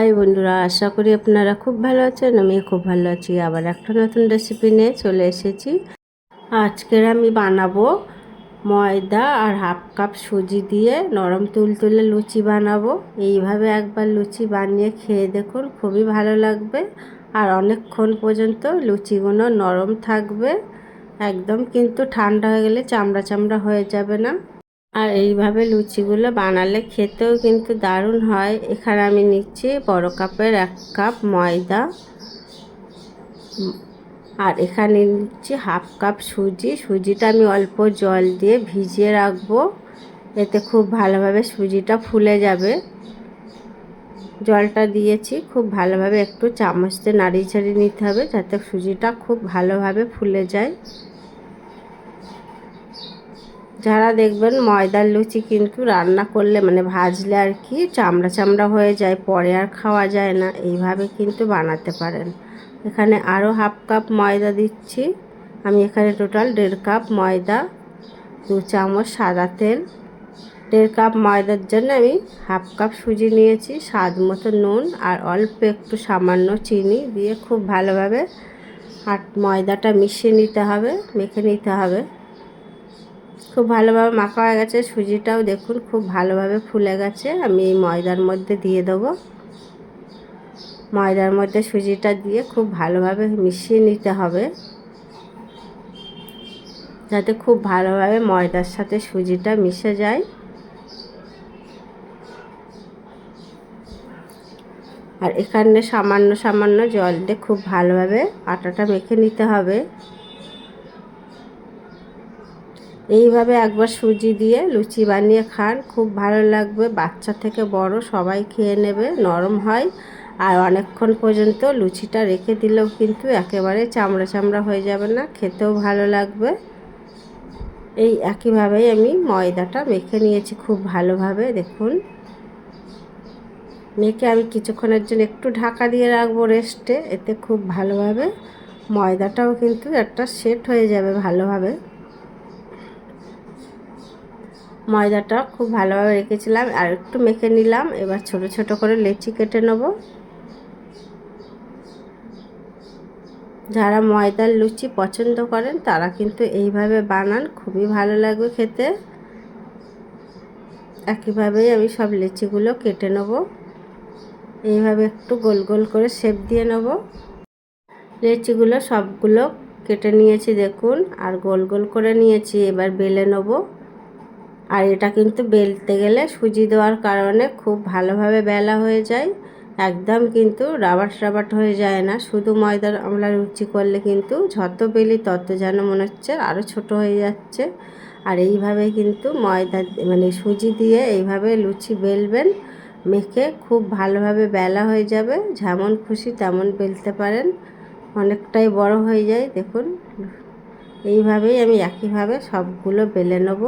High বন্ধুরা, আশা করি আপনারা খুব ভালো আছেন আমি খুব ভালো আছি। আবার একটা নতুন রেসিপি নিয়ে চলে এসেছি। আজকের আমি বানাবো ময়দা আর হাফ কাপ সুজি দিয়ে নরম তুলতুলে লুচি বানাবো। এইভাবে একবার লুচি বানিয়ে খেয়ে দেখুন, খুবই ভালো লাগবে। আর অনেকক্ষণ পর্যন্ত লুচিগুলো নরম থাকবে। একদম কিন্তু ঠান্ডা হয়ে গেলে চামড়া চামড়া হয়ে যাবে না। আর এইভাবে লুচিগুলো বানালে খেতেও কিন্তু দারুণ হয়। এখানে আমি নিচ্ছি বড় কাপের এক কাপ ময়দা। আর এখানে নিচ্ছি হাফ কাপ সুজি। সুজিটা আমি অল্প জল দিয়ে ভিজিয়ে রাখব। এতে খুব ভালোভাবে সুজিটা ফুলে যাবে। জলটা দিয়েছি। খুব ভালোভাবে একটু চামচ দিয়ে নাড়িয়ে ছাড়িয়ে নিতে হবে যাতে সুজিটা খুব ভালোভাবে ফুলে যায়। যারা দেখবেন ময়দার লুচি কিন্তু রান্না করলে মানে ভাজলে আর কি চামড়া চামড়া হয়ে যায়, পরে আর খাওয়া যায় না। এইভাবে কিন্তু বানাতে পারেন। এখানে আরও হাফ কাপ ময়দা দিচ্ছি। আমি এখানে টোটাল দেড় কাপ ময়দা, দু চামচ সাদা তেল। দেড় কাপ ময়দার জন্য আমি হাফ কাপ সুজি নিয়েছি, স্বাদ মতো নুন আর অল্প একটু সামান্য চিনি দিয়ে খুব ভালোভাবে আট ময়দাটা মিশিয়ে নিতে হবে, মেখে নিতে হবে। খুব ভালোভাবে মাখা হয়ে গেছে। সুজিটাও দেখুন, খুব ভালোভাবে ফুলে গেছে। আমি এই ময়দার মধ্যে দিয়ে দেবো। ময়দার মধ্যে সুজিটা দিয়ে খুব ভালোভাবে মিশিয়ে নিতে হবে। যাতে খুব ভালোভাবে ময়দার সাথে সুজিটা মিশে যায়। আর এখানে সামান্য সামান্য জল দিয়ে খুব ভালোভাবে আটাটা মেখে নিতে হবে। এইভাবে একবার সুজি দিয়ে লুচি বানিয়ে খান, খুব ভালো লাগবে। বাচ্চা থেকে বড় সবাই খেয়ে নেবে, নরম হয়। আর অনেকক্ষণ পর্যন্ত লুচিটা রেখে দিলেও কিন্তু একেবারে চামড়া চামড়া হয়ে যাবে না, খেতেও ভালো লাগবে। এই একইভাবেই আমি ময়দাটা মেখে নিয়েছি খুব ভালোভাবে, দেখুন। মেখে আমি কিছুক্ষণের জন্য একটু ঢাকা দিয়ে রাখব রেস্টে, এতে খুব ভালোভাবে ময়দাটাও কিন্তু একটা সেট হয়ে যাবে ভালোভাবে। ময়দাটা খুব ভালোভাবে রেখেছিলাম আর একটু মেখে নিলাম। এবার ছোট ছোট করে লেচি কেটে নেব। যারা ময়দার লুচি পছন্দ করেন, তারা কিন্তু এইভাবে বানান, খুবই ভালো লাগবে খেতে। একইভাবেই আমি সব লেচিগুলো কেটে নেব। এইভাবে একটু গোল গোল করে শেপ দিয়ে নেব। লেচিগুলো সবগুলো কেটে নিয়েছি, দেখুন, আর গোল গোল করে নিয়েছি, এবার বেলে নেব। আর এটা কিন্তু বেলতে গেলে সুজি দেওয়ার কারণে খুব ভালোভাবে বেলা হয়ে যায়। একদম কিন্তু রাবাট রাবাট হয়ে যায় না। শুধু ময়দার আমরা লুচি করলে কিন্তু যত বেলি তত যেন মনে হচ্ছে আরও ছোট হয়ে যাচ্ছে। আর এইভাবে কিন্তু ময়দা মানে সুজি দিয়ে এইভাবে লুচি বেলবেন, মেখে খুব ভালোভাবে বেলা হয়ে যাবে। যেমন খুশি তেমন বেলতে পারেন। অনেকটাই বড় হয়ে যায়, দেখুন। এইভাবেই আমি একইভাবে সবগুলো বেলে নেব।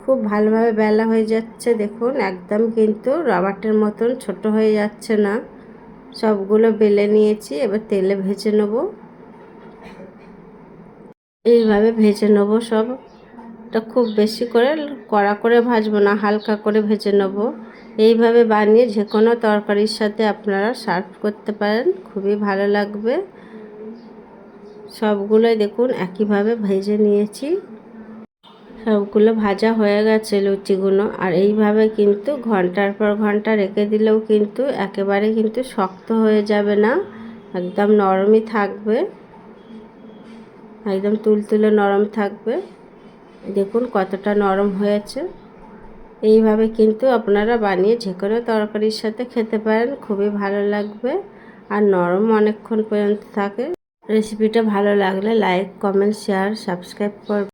খুব ভালোভাবে বেলা হয়ে যাচ্ছে, দেখুন। একদম কিন্তু রবার্টের মতন ছোট হয়ে যাচ্ছে না। সবগুলো বেলে নিয়েছি, এবার তেলে ভেজে নেব। এইভাবে ভেজে নেব সব। এটা খুব বেশি করে কড়া করে ভাজবো না, হালকা করে ভেজে নেব। এইভাবে বানিয়ে যে কোনো তরকারির সাথে আপনারা সার্ভ করতে পারেন, খুবই ভালো লাগবে। সবগুলোই দেখুন, একইভাবে ভেজে নিয়েছি। সবগুলো ভাজা হয়ে গেছে লুচিগুলো। আর এইভাবে কিন্তু ঘণ্টার পর ঘণ্টা রেখে দিলেও কিন্তু একেবারে কিন্তু শক্ত হয়ে যাবে না। একদম নরমই থাকবে। একদম তুলতুলে নরম থাকবে। দেখুন কতটা নরম হয়েছে। এইভাবে কিন্তু আপনারা বানিয়ে যে কোনো তরকারির সাথে খেতে পারেন, খুবই ভালো লাগবে। আর নরম অনেকক্ষণ পর্যন্ত থাকে। রেসিপিটা ভালো লাগলে লাইক, কমেন্ট, শেয়ার, সাবস্ক্রাইব করবে